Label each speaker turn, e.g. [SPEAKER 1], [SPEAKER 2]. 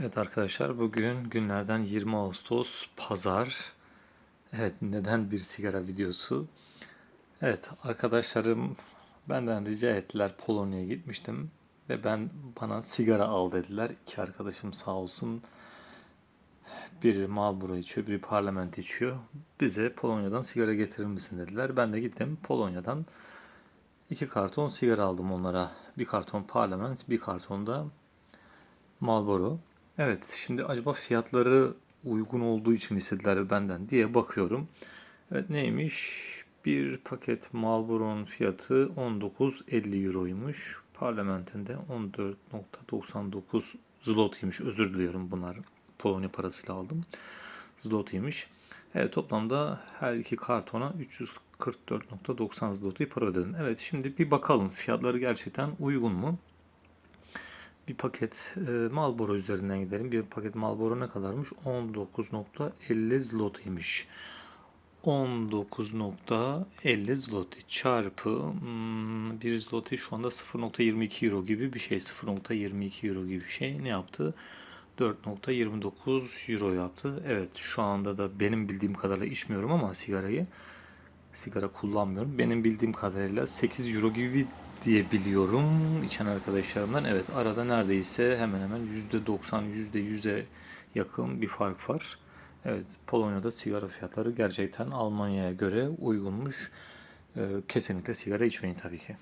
[SPEAKER 1] Evet arkadaşlar bugün günlerden 20 Ağustos Pazar. Evet neden bir sigara videosu? Evet arkadaşlarım benden rica ettiler Polonya'ya gitmiştim ve ben bana sigara al dediler. İki arkadaşım sağ olsun biri Marlboro içiyor, biri Parlament içiyor. Bize Polonya'dan sigara getirir misin dediler. Ben de gittim Polonya'dan iki karton sigara aldım onlara. Bir karton Parlament, bir karton da Marlboro. Evet, şimdi acaba fiyatları uygun olduğu için istediler benden diye bakıyorum. Evet neymiş? Bir paket Marlboro'nun fiyatı 19.50 euroymuş. Parlamentinde 14.99 zlotiymiş. Özür diliyorum bunlar Polonya parasıyla aldım. Zlotiymiş. Evet toplamda her iki kartona 344.90 zloty para ödedim. Evet şimdi bir bakalım fiyatları gerçekten uygun mu? Bir paket e, Marlboro üzerinden gidelim. Bir paket Marlboro ne kadarmış? 19.50 zlotiymiş. 19.50 zloty çarpı hmm, 1 zloty şu anda 0.22 euro gibi bir şey. 0.22 euro gibi bir şey. Ne yaptı? 4.29 euro yaptı. Evet şu anda da benim bildiğim kadarıyla içmiyorum ama sigarayı sigara kullanmıyorum. Benim bildiğim kadarıyla 8 euro gibi diye biliyorum içen arkadaşlarımdan. Evet arada neredeyse hemen hemen %90 %100'e yakın bir fark var. Evet Polonya'da sigara fiyatları gerçekten Almanya'ya göre uygunmuş. Ee, kesinlikle sigara içmeyin tabii ki.